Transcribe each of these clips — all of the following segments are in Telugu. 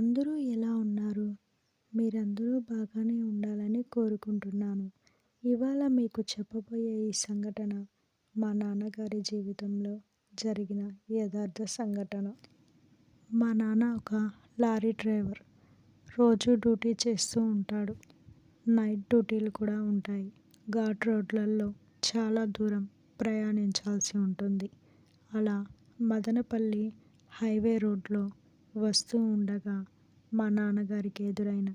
అందరూ ఎలా ఉన్నారు? మీరందరూ బాగానే ఉండాలని కోరుకుంటున్నాను. ఇవాళ మీకు చెప్పబోయే ఈ సంఘటన మా నాన్నగారి జీవితంలో జరిగిన యథార్థ సంఘటన. మా నాన్న ఒక లారీ డ్రైవర్. రోజు డ్యూటీ చేస్తూ ఉంటాడు. నైట్ డ్యూటీలు కూడా ఉంటాయి. ఘాట్ రోడ్లలో చాలా దూరం ప్రయాణించాల్సి ఉంటుంది. అలా మదనపల్లి హైవే రోడ్లో వస్తూ ఉండగా మా నాన్నగారికి ఎదురైన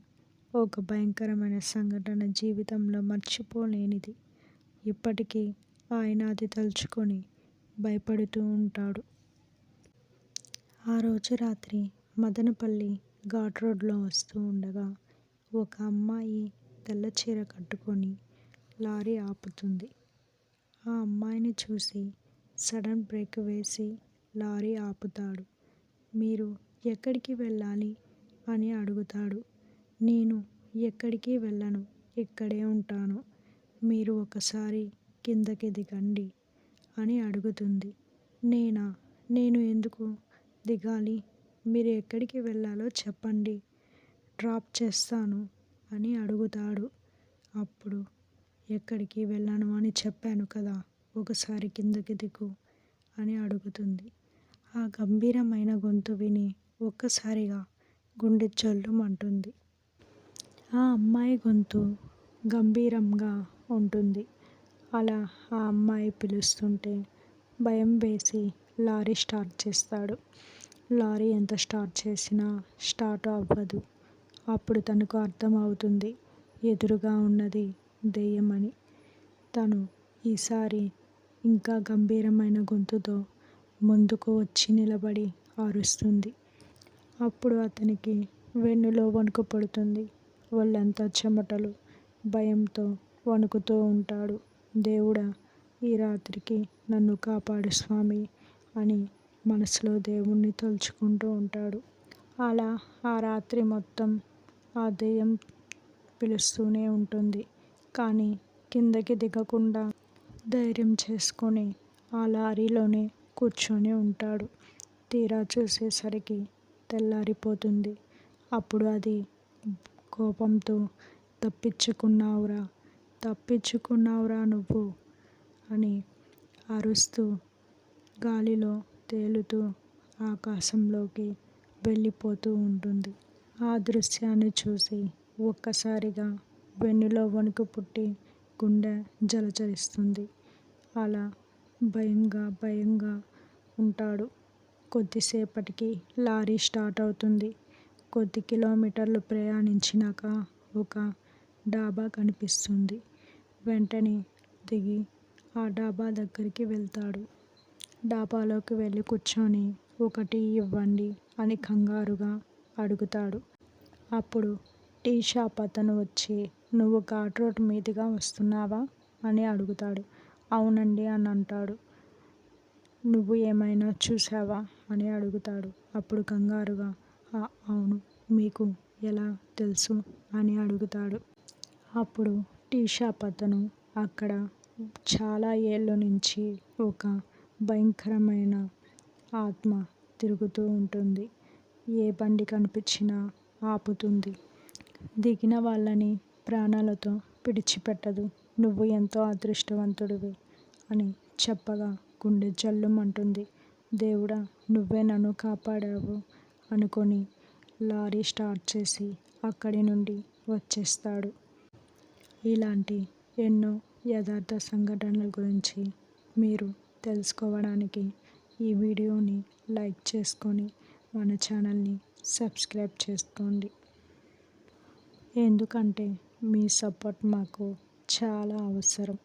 ఒక భయంకరమైన సంఘటన జీవితంలో మర్చిపోలేనిది. ఇప్పటికీ ఆయన అది తలుచుకొని భయపడుతూ ఉంటాడు. ఆ రోజు రాత్రి మదనపల్లి ఘాట్ రోడ్లో వస్తూ ఉండగా ఒక అమ్మాయి తెల్ల చీర కట్టుకొని లారీ ఆపుతుంది. ఆ అమ్మాయిని చూసి సడన్ బ్రేక్ వేసి లారీ ఆపుతాడు. మీరు ఎక్కడికి వెళ్ళాలి అని అడుగుతాడు. నేను ఎక్కడికి వెళ్ళను? ఇక్కడే ఉంటాను. మీరు ఒకసారి కిందకి దిగండి అని అడుగుతుంది. నేనా? నేను ఎందుకు దిగాలి? మీరు ఎక్కడికి వెళ్ళాలో చెప్పండి. డ్రాప్ చేస్తాను అని అడుగుతాడు. అప్పుడు ఎక్కడికి వెళ్ళను అని చెప్పాను కదా ఒకసారి కిందకి దిగు అని అడుగుతుంది. ఆ గంభీరమైన గొంతు విని ఒక్కసారిగా గుండె జల్లుమంటుంది ఆ అమ్మాయి గొంతు గంభీరంగా ఉంటుంది. అలా ఆ అమ్మాయి పిలుస్తుంటే భయం వేసి లారీ స్టార్ట్ చేస్తాడు. లారీ ఎంత స్టార్ట్ చేసినా స్టార్ట్ అవ్వదు. అప్పుడు తనకు అర్థమవుతుంది ఎదురుగా ఉన్నది దెయ్యమని. తను ఈసారి ఇంకా గంభీరమైన గొంతుతో ముందుకు వచ్చి నిలబడి అరుస్తుంది. అప్పుడు అతనికి వెన్నులో వణుకు పడుతుంది. ఒళ్ళంతా చెమటలు భయంతో వణుకుతూ ఉంటాడు. దేవుడా ఈ రాత్రికి నన్ను కాపాడు స్వామి అని మనసులో దేవుణ్ణి తలుచుకుంటూ ఉంటాడు. అలా ఆ రాత్రి మొత్తం ఆ దెయ్యం పిలుస్తూనే ఉంటుంది. కానీ కిందకి దిగకుండా ధైర్యం చేసుకొని ఆ లారీలోనే కూర్చొని ఉంటాడు. తీరా చూసేసరికి తెల్లారిపోతుంది. అప్పుడు అది కోపంతో తప్పించుకున్నావురా తప్పించుకున్నావురా నువ్వు అని అరుస్తూ గాలిలో తేలుతూ ఆకాశంలోకి వెళ్ళిపోతూ ఉంటుంది. ఆ దృశ్యాన్ని చూసి ఒక్కసారిగా వెన్నులో వణుకు పుట్టి గుండె జలచరిస్తుంది. అలా భయంగా భయంగా ఉంటాడు. కొద్దిసేపటికి లారీ స్టార్ట్ అవుతుంది. కొద్ది కిలోమీటర్లు ప్రయాణించినాక ఒక డాబా కనిపిస్తుంది. వెంటనే దిగి ఆ డాబా దగ్గరికి వెళ్తాడు. డాబాలోకి వెళ్ళి కూర్చొని ఒకటి ఇవ్వండి అని కంగారుగా అడుగుతాడు. అప్పుడు టీ షాప్ అతను వచ్చి నువ్వు ఘాట్ రోడ్ మీదుగా వస్తున్నావా? అని అడుగుతాడు. అవునండి అని అంటాడు. నువ్వు ఏమైనా చూసావా అని అడుగుతాడు. అప్పుడు కంగారుగా అవును. మీకు ఎలా తెలుసు? అని అడుగుతాడు. అప్పుడు టీ షాప్ అతను అక్కడ చాలా ఏళ్ళ నుంచి ఒక భయంకరమైన ఆత్మ తిరుగుతూ ఉంటుంది. ఏ బండి కనిపించినా ఆపుతుంది. దిగిన వాళ్ళని ప్రాణాలతో పిడిచిపెట్టదు. నువ్వు ఎంతో అదృష్టవంతుడివి అని చెప్పగా గుండె జల్లుమంటుంది. దేవుడా నువ్వే నన్ను కాపాడావు అనుకొని లారీ స్టార్ట్ చేసి అక్కడి నుండి వచ్చేస్తాడు. ఇలాంటి ఎన్నో యథార్థ సంఘటనల గురించి మీరు తెలుసుకోవడానికి ఈ వీడియోని లైక్ చేసుకొని మన ఛానల్ని సబ్స్క్రైబ్ చేసుకోండి. ఎందుకంటే మీ సపోర్ట్ మాకు చాలా అవసరం.